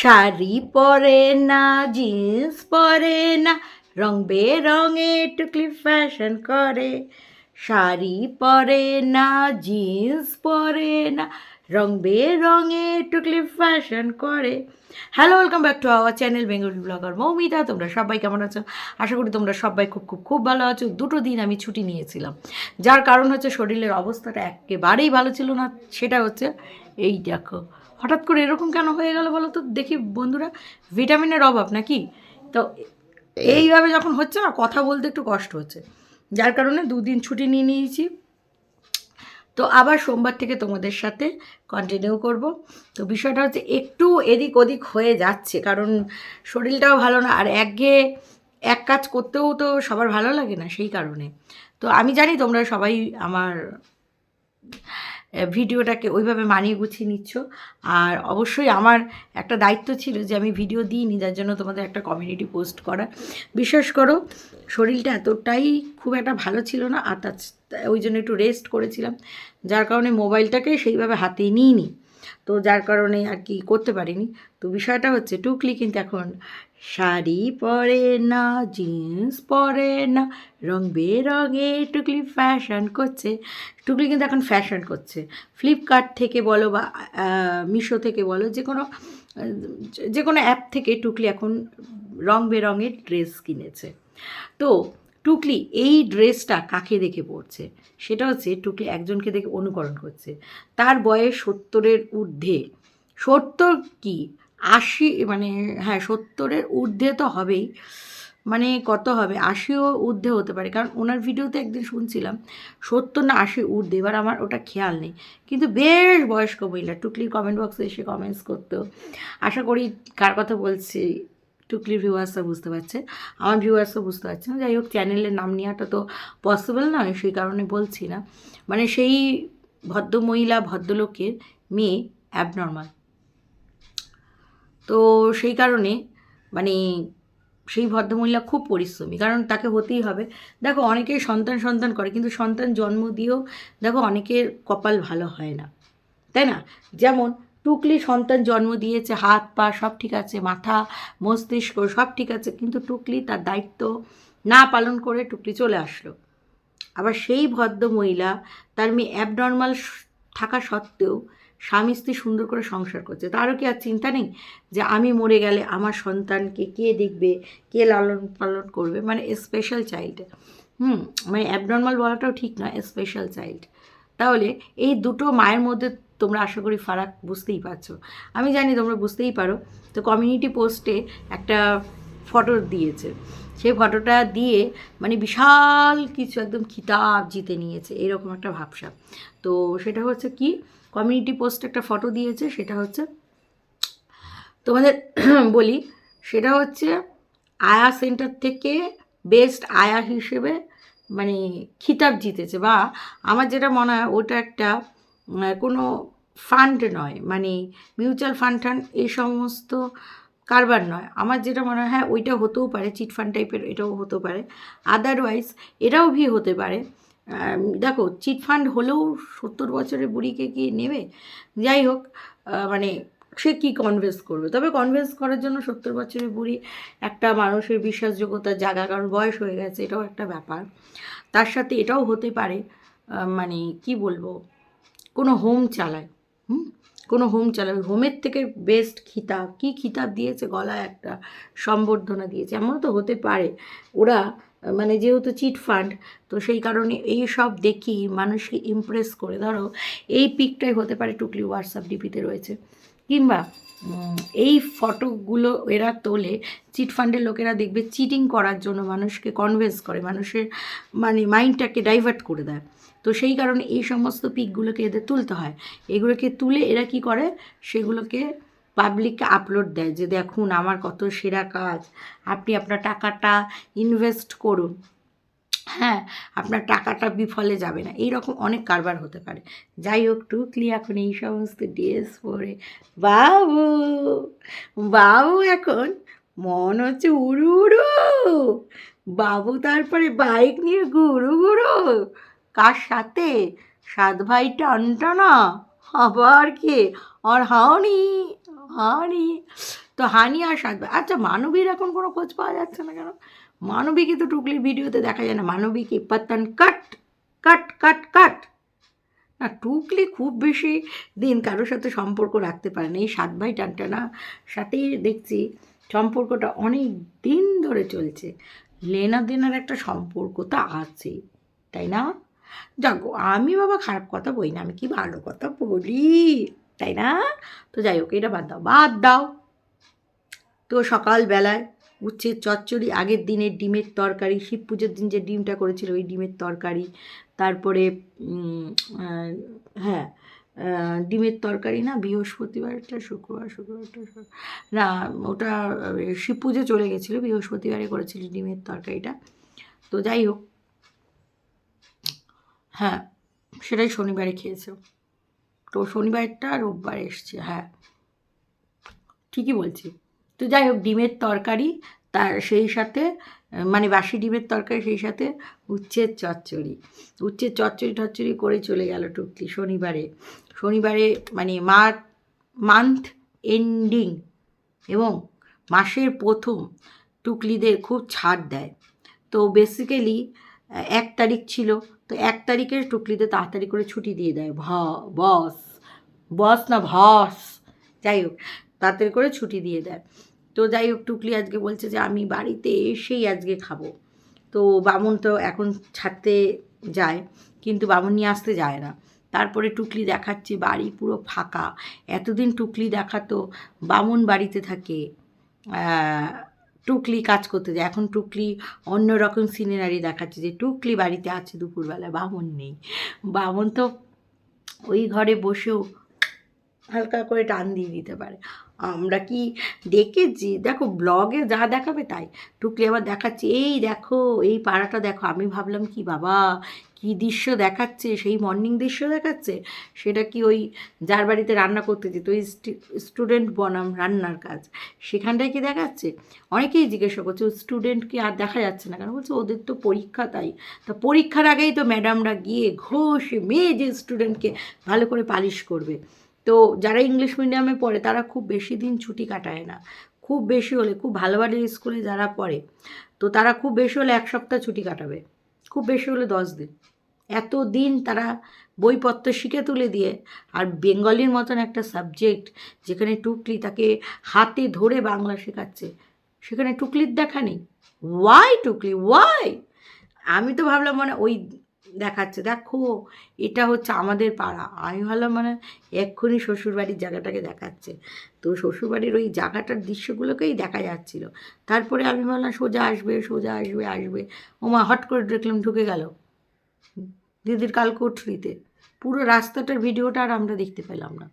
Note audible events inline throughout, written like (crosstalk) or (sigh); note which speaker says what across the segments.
Speaker 1: শাড়ি পরে না, জিন্স পরে না, রং বেরঙে টুকলি ফ্যাশন করে। শাড়ি পরে না, জিন্স পরে না, রং বেরঙে টুকলি ফ্যাশন করে। Hello welcome back to our channel Bengali blogger Moumita তোমরা সবাই কেমন আছো? আশা করি তোমরা সবাই খুব খুব খুব ভালো আছো। দুটো দিন আমি ছুটি নিয়েছিলাম। যার কারণ হচ্ছে শরীরের অবস্থাটা একেবারেই ভালো ছিল না। সেটা হচ্ছে, এই দেখো হঠাৎ করে এরকম কেন হয়ে গেল বলো তো? দেখি বন্ধুরা, ভিটামিনের অভাব নাকি? তো এইভাবে যখন হচ্ছে না, কথা বলতে একটু কষ্ট হচ্ছে। যার কারণে দুদিন ছুটি নিয়ে নিয়েছি। তো আবার সোমবার থেকে তোমাদের সাথে কন্টিনিউ করব। তো বিষয়টা হচ্ছে একটু এদিক ওদিক হয়ে যাচ্ছে, কারণ শরীরটাও ভালো না। আর একঘেয়ে এক কাজ করতেও তো সবার ভালো লাগে না সেই কারণে। তো আমি জানি তোমরা সবাই আমার ভিডিওটাকে ওইভাবে মানিয়ে গুছিয়ে নিচ্ছ। আর অবশ্যই আমার একটা দায়িত্ব ছিল যে আমি ভিডিও দিইনি, যার জন্য তোমাদের একটা কমিউনিটি পোস্ট করা। বিশেষ করো, শরীরটা এতটাই খুব একটা ভালো ছিল না, আর তার ওই জন্য একটু রেস্ট করেছিলাম। যার কারণে মোবাইলটাকে সেইভাবে হাতে নিইনি। তো যার কারণে আর কি করতে পারিনি। তো বিষয়টা হচ্ছে, টুকলি কিন্তু এখন শাড়ি পরে না জিন্স পরে না, রং বেরঙে টুকলি ফ্যাশন করছে। টুকলি কিন্তু এখন ফ্যাশন করছে। ফ্লিপকার্ট থেকে বলো বা মিশো থেকে বলো, যে কোনো যে কোনো অ্যাপ থেকে টুকলি এখন রং বেরঙের ড্রেস কিনেছে। তো টুকলি এই ড্রেসটা কাকে দেখে পড়ছে সেটা হচ্ছে টুকলি একজনকে দেখে অনুকরণ করছে। তার বয়স সত্তরের ঊর্ধ্বে। সত্তর কি? আশি মানে হ্যাঁ সত্তরের ঊর্ধ্বে তো হবেই। মানে কত হবে? আশিও ঊর্ধ্বে হতে পারে। কারণ ওনার ভিডিওতে একদিন শুনছিলাম, সত্তর না আশি ঊর্ধ্বে, এবার আমার ওটা খেয়াল নেই। কিন্তু বেশ বয়স্ক মহিলা, টুকলির কমেন্ট বক্সে এসে কমেন্টস করতো। আশা করি কার কথা বলছি, টুকলির ভিউয়ার্সরা বুঝতে পারছে আমার ভিউয়ার্সও বুঝতে পারছে না যাই হোক চ্যানেলের নাম নেওয়াটা তো পসিবল নয় সেই কারণে বলছি না। মানে সেই ভদ্রমহিলা, ভদ্রলোকের মেয়ে অ্যাবনর্মাল তো সেই কারণে মানে সেই ভদ্রমহিলা খুব পরিশ্রমী, কারণ তাকে হতেই হবে। দেখো, অনেকেই সন্তান সন্তান করে, কিন্তু সন্তান জন্ম দিয়েও দেখো অনেকের কপাল ভালো হয় না, তাই না? যেমন টুকলি সন্তান জন্ম দিয়েছে, হাত, পা সব ঠিক আছে, মাথা, মস্তিষ্ক সব ঠিক আছে, কিন্তু টুকলি তার দায়িত্ব না পালন করে টুকলি চলে আসলো। আবার সেই ভদ্র মহিলা তার মেয়ে অ্যাবনর্মাল থাকা সত্ত্বেও স্বামী স্ত্রী সুন্দর করে সংসার করছে। তারও কি আর চিন্তা নেই? যে আমি মরে গেলে আমার সন্তানকে কে দেখবে? কে লালন পালন করবে? মানে স্পেশাল চাইল্ড হুম মানে অ্যাবনর্মাল বলাটাও ঠিক নয় স্পেশাল চাইল্ড তাহলে এই দুটো মায়ের মধ্যে তোমরা আশা করি ফারাক বুঝতেই পারছ। আমি জানি তোমরা বুঝতেই পারো। তো কমিউনিটি পোস্টে একটা ফটো দিয়েছে। সেই ফটোটা দিয়ে মানে বিশাল কিছু একদম খিতাব জিতে নিয়েছে, এরকম একটা ভাবসা। তো সেটা হচ্ছে কি কমিউনিটি পোস্ট একটা ফটো দিয়েছে, সেটা হচ্ছে, তোমাদের (clears throat) বলি, সেটা হচ্ছে আয়া সেন্টার থেকে বেস্ট আয়া হিসেবে মানে খিতাব জিতেছে বা আমার যেটা মনে হয় ওটা একটা কোনো ফান্ড নয় মানে মিউচুয়াল ফান্ড টান্ড এই সমস্ত কারবার নয়। আমার যেটা মনে হয় হ্যাঁ ওইটা হতেও পারে, চিট ফান্ড টাইপের এটাও হতে পারে। আদারওয়াইজ এটাও ভি হতে পারে। দেখো, চিট ফান্ড হলেও সত্তর বছরের বুড়িকে কি নেবে? যাই হোক মানে সে কী কনভেন্স করবে? তবে কনভেন্স করার জন্য সত্তর বছরের বুড়ি একটা মানুষের বিশ্বাসযোগ্যতা জায়গা কারণ বয়স হয়ে গেছে, এটাও একটা ব্যাপার। তার সাথে এটাও হতে পারে মানে কি বলব, কোনো হোম চালায়। হুম? কোনো হোম চালাবে। হোমের থেকে বেস্ট খিতাব কি খিতাব দিয়েছে গলায় একটা? সম্বর্ধনা দিয়েছে। এমনও তো হতে পারে। ওরা মানে যেহেতু চিট ফান্ড, তো সেই কারণে এই সব দেখি মানুষকে ইমপ্রেস করে। ধরো, এই পিকটাই হতে পারে টুকলি হোয়াটসঅ্যাপ ডিপিতে রয়েছে। কিংবা এই ফটোগুলো এরা তোলে, চিট ফান্ডের লোকেরা দেখবে চিটিং করার জন্য মানুষকে কনভিন্স করে। মানুষের মানে মাইন্ডটাকে ডাইভার্ট করে দেয়। তো সেই কারণে এই সমস্ত পিকগুলোকে এদের তুলতে হয়। এগুলোকে তুলে এরা কি করে? সেগুলোকে পাবলিককে আপলোড দেয় যে দেখুন আমার কত সেরা কাজ। আপনি আপনার টাকাটা ইনভেস্ট করুন। হ্যাঁ আপনার টাকাটা বিফলে যাবে না। এই রকম অনেক কারবার হতে পারে। যাই হোক, টুকলি এখন এই সমস্ত ড্রেস পরে বাবু বাবু এখন মন হচ্ছে উড়ু উড়ু। বাবু তারপরে বাইক নিয়ে গুরু গুরু কার সাথে? সাত ভাই টানটানা। আবার কে? আর হাওনি হাওনি। তো হানি আর সাত ভাই। আচ্ছা মানবীর এখন কোনো খোঁজ পাওয়া যাচ্ছে না কেন? মানবীকে তো টুকলির ভিডিওতে দেখা যায় না। মানবীকে পাত্তান কাট কাট কাট কাট। না, টুকলি খুব বেশি দিন কারোর সাথে সম্পর্ক রাখতে পারে না। এই সাত ভাই টানটানা সাথেই দেখছি সম্পর্কটা অনেক দিন ধরে চলছে। লেনা দেনার একটা সম্পর্ক তো আছে তাই না? যাক আমি বাবা খারাপ কথা বই না, আমি কি ভালো কথা বলি? তাই না? তো যাই হোক, এটা বাদ দাও বাদ দাও। তো সকালবেলায় উচ্ছের চচ্চড়ি, আগের দিনের ডিমের তরকারি, শিব পুজোর দিন যে ডিমটা করেছিল, ওই ডিমের তরকারি, তারপরে হ্যাঁ ডিমের তরকারি না বৃহস্পতিবারটা শুক্রবার শুক্রবারটা না, ওটা শিব পুজো চলে গেছিল, বৃহস্পতিবারে করেছিল ডিমের তরকারিটা। তো যাই হোক হ্যাঁ সেটাই শনিবারে খেয়েছো। তো শনিবারটা রোববার এসছে হ্যাঁ। ঠিকই বলছি। তো যাই হোক, ডিমের তরকারি, তার সেই সাথে মানে বাসি ডিমের তরকারি, সেই সাথে উচ্ছের চচ্চড়ি। উচ্ছের চচ্চড়ি টচ্চড়ি করে চলে গেল টুকলি শনিবারে। শনিবারে মানে মা মান্থ এন্ডিং এবং মাসের প্রথম টুকলিদের খুব ছাড় দেয়। তো বেসিক্যালি এক তারিখ ছিল তো এক তারিখে টুকলিতে তাড়াতাড়ি করে ছুটি দিয়ে দেয়। ভ, বস বস না ভস। যাই হোক, তাড়াতাড়ি করে ছুটি দিয়ে দেয়। তো যাই হোক, টুকলি আজকে বলছে যে, আমি বাড়িতে এসেই আজকে খাব। তো বামুন তো এখন ছাড়তে যায়, কিন্তু বামুন নিয়ে আসতে যায় না। তারপরে টুকলি দেখাচ্ছে বাড়ি পুরো ফাঁকা। এতদিন টুকলি দেখাতো বামুন বাড়িতে থাকে টুকলি কাজ করতে যায়। এখন টুকলি অন্য রকম সিনারি দেখাচ্ছে যে টুকলি বাড়িতে আছে দুপুরবেলা, বামুন নেই। বামুন তো ওই ঘরে বসেও হালকা করে টান দিয়ে দিতে পারে। আমরা কি দেখেছি? দেখো ব্লগে যা দেখাবে তাই। টুকলি আবার দেখাচ্ছে, এই দেখো, এই পাড়াটা দেখো। আমি ভাবলাম কি, বাবা কি দৃশ্য দেখাচ্ছে, সেই মর্নিং দৃশ্য দেখাচ্ছে, সেটা কি ওই যার বাড়িতে রান্না করতে যেত, ওই স্টুডেন্ট বনাম রান্নার কাজ, সেখানটায় কি দেখাচ্ছে? অনেকেই জিজ্ঞাসা করছে স্টুডেন্টকে আর দেখা যাচ্ছে না? কেন? বলছে, ওদের তো পরীক্ষা তাই। তা পরীক্ষার আগেই তো ম্যাডামরা গিয়ে ঘষে মেয়ে যে স্টুডেন্টকে ভালো করে পালিশ করবে। তো যারা ইংলিশ মিডিয়ামে পড়ে, তারা খুব বেশি দিন ছুটি কাটায় না। খুব বেশি হলে, খুব ভালো ভালো স্কুলে যারা পড়ে, তো তারা খুব বেশি হলে এক সপ্তাহ ছুটি কাটাবে। খুব বেশি হলে দশ দিন। এত দিন তারা বইপত্র শিখে তুলে দিয়ে, আর বেঙ্গলির মতন একটা সাবজেক্ট যেখানে টুকলি তাকে হাতে ধরে বাংলা শেখাচ্ছে, সেখানে টুকলির দেখা নেই। ওয়াই টুকলি? ওয়াই আমি তো ভাবলাম মানে ওই দেখাচ্ছে, দেখো, এটা হচ্ছে আমাদের পাড়া। আমি ভাবলাম মানে এক্ষুনি শ্বশুরবাড়ির জায়গাটাকে দেখাচ্ছে। তো শ্বশুরবাড়ির ওই জায়গাটার দৃশ্যগুলোকেই দেখা যাচ্ছিল। তারপরে আমি ভাবলাম, সোজা আসবে সোজা আসবে আসবে। ওমা হট করে দেখলাম ঢুকে গেল। দিদির কালকোঠরিতে পুরো রাস্তাটার ভিডিওটা আর আমরা দেখতে পেলাম না।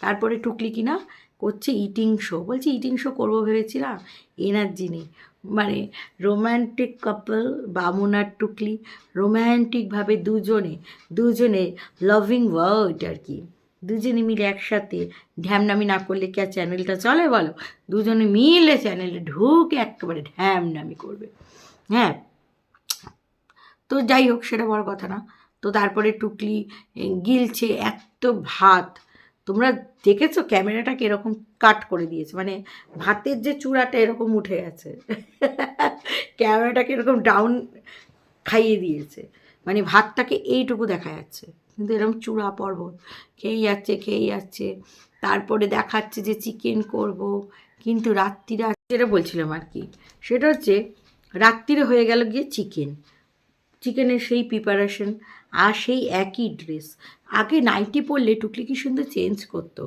Speaker 1: তারপরে টুকলি কিনা করছে ইটিং শো বলছি ইটিং শো করব ভেবেছিলাম? এনার্জি নেই। মানে রোম্যান্টিক কাপল বামুন আর টুকলি রোম্যান্টিকভাবে দুজনে দুজনে লাভিং ওয়ার্ড আর কি। দুজনে মিলে একসাথে ঢ্যামনামি না করলে কি আর চ্যানেলটা চলে বলো? দুজনে মিলে চ্যানেলে ঢুকে একেবারে ঢ্যামনামি করবে। হ্যাঁ তো যাই হোক, সেটা বড় কথা না। তো তারপরে টুকলি গিলছে এত ভাত। তোমরা দেখেছ ক্যামেরাটাকে এরকম কাট করে দিয়েছে? মানে ভাতের যে চূড়াটা এরকম উঠে গেছে। (laughs) ক্যামেরাটাকে এরকম ডাউন খাইয়ে দিয়েছে। মানে ভাতটাকে এইটুকু দেখা যাচ্ছে। কিন্তু এরকম চূড়া পর্বত। খেয়ে যাচ্ছে খেয়ে যাচ্ছে। তারপরে দেখাচ্ছে যে চিকেন করব। কিন্তু রাত্রিরে যেটা বলছিলাম আর কি, সেটা হচ্ছে রাত্রিরে হয়ে গেল গিয়ে চিকেন চিকেনের সেই প্রিপারেশন আর সেই একই ড্রেস। আগে নাইটি পরলে টুকলি কি সুন্দর চেঞ্জ করতো?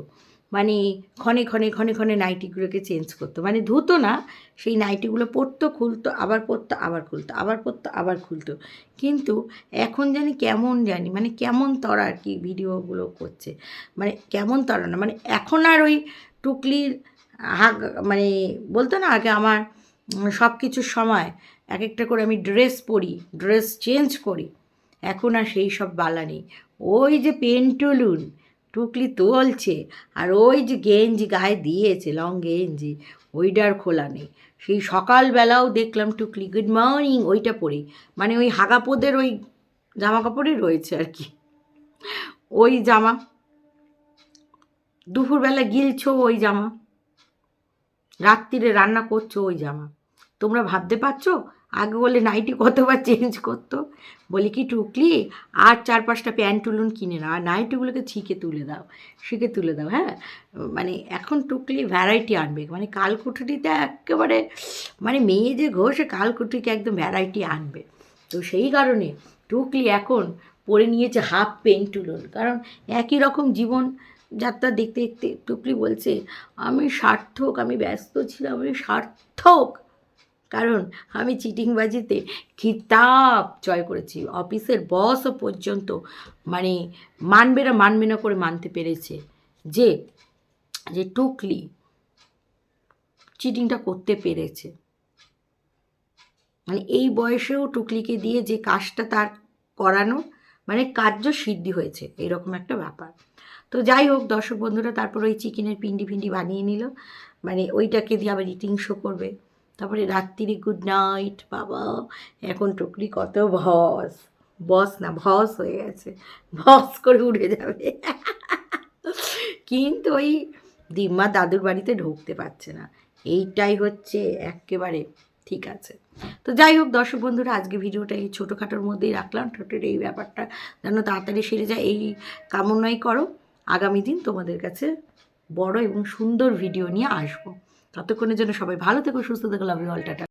Speaker 1: মানে ক্ষণে ক্ষণে ক্ষণে ক্ষণে নাইটিগুলোকে চেঞ্জ করতো। মানে ধুতো না, সেই নাইটিগুলো পরতো, খুলতো, আবার পরতো, আবার খুলতো, আবার পরতো, আবার খুলতো। কিন্তু এখন জানি কেমন জানি মানে কেমন তরা আর কি ভিডিওগুলো করছে। মানে কেমন তরা না মানে এখন আর ওই টুকলির হাগ মানে বলতো না আগে আমার সব কিছুর সময় এক একটা করে আমি ড্রেস পরি ড্রেস চেঞ্জ করি। এখন আর সেই সব বালা নেই। ওই যে পেন্টুলুন, টুকলি তোলছে, আর ওই যে গেঞ্জি গায়ে দিয়েছে, লং গেঞ্জি, ওইটার খোলা নেই। সেই সকালবেলাও দেখলাম টুকলি গুড মর্নিং ওইটা পরেই মানে ওই হাগাপোদের ওই জামা কাপড়ই রয়েছে আর কি। ওই জামা, দুপুরবেলা গিলছো ওই জামা রাত্রিরে রান্না করছ ওই জামা। তোমরা ভাবতে পারছ? আগে বলে নাইটি কতবার চেঞ্জ করতো? বলি কি, টুকলি, আর চার পাঁচটা প্যান্ট টুলুন কিনে নাও, আর নাইটিগুলোকে ছিকে তুলে দাও শিখে তুলে দাও। হ্যাঁ? মানে এখন টুকলি ভ্যারাইটি আনবে। মানে কালকুঠুরিতে একেবারে মানে মেয়ে যে ঘষে কালকুঠুরিকে একদম ভ্যারাইটি আনবে। তো সেই কারণে টুকলি এখন পরে নিয়েছে হাফ পেন্ট টুলুন কারণ একই রকম জীবন যাত্রা দেখতে দেখতে টুকলি বলছে, আমি সার্থক, আমি ব্যস্ত ছিলাম, আমি সার্থক কারণ আমি চিটিংবাজিতে খিতাব জয় করেছি। অফিসের বসও পর্যন্ত মানে মানবে না মানবে না করে মানতে পেরেছে যে যে টুকলি চিটিংটা করতে পেরেছে। মানে এই বয়সেও টুকলিকে দিয়ে যে কাজটা তার করানো মানে কার্য সিদ্ধি হয়েছে, এরকম একটা ব্যাপার। তো যাই হোক, দর্শক বন্ধুরা, তারপর ওই চিকেনের পিন্ডি ফিন্ডি বানিয়ে নিল। মানে ওইটাকে দিয়ে আবার ইটিং শো করবে। তারপরে রাত্রি গুড নাইট বাবা। এখন টুকরি কত ভস বস না ভস হয়ে গেছে। ভস করে উঠে যাবে। কিন্তু ওই দিম্মা দাদুর বাড়িতে ঢুকতে পারছে না। এইটাই হচ্ছে একেবারে ঠিক আছে। তো যাই হোক, দর্শক বন্ধুরা, আজকে ভিডিওটা এই ছোটোখাটোর মধ্যেই রাখলাম। ঠোঁটের এই ব্যাপারটা যেন তাড়াতাড়ি সেরে যায়, এই কামনাই করো। আগামী দিন তোমাদের কাছে বড় এবং সুন্দর ভিডিও নিয়ে আসব। ততক্ষণের জন্য সবাই ভালো থেকো সুস্থ থেকো লাভ ইউ অল টাটা।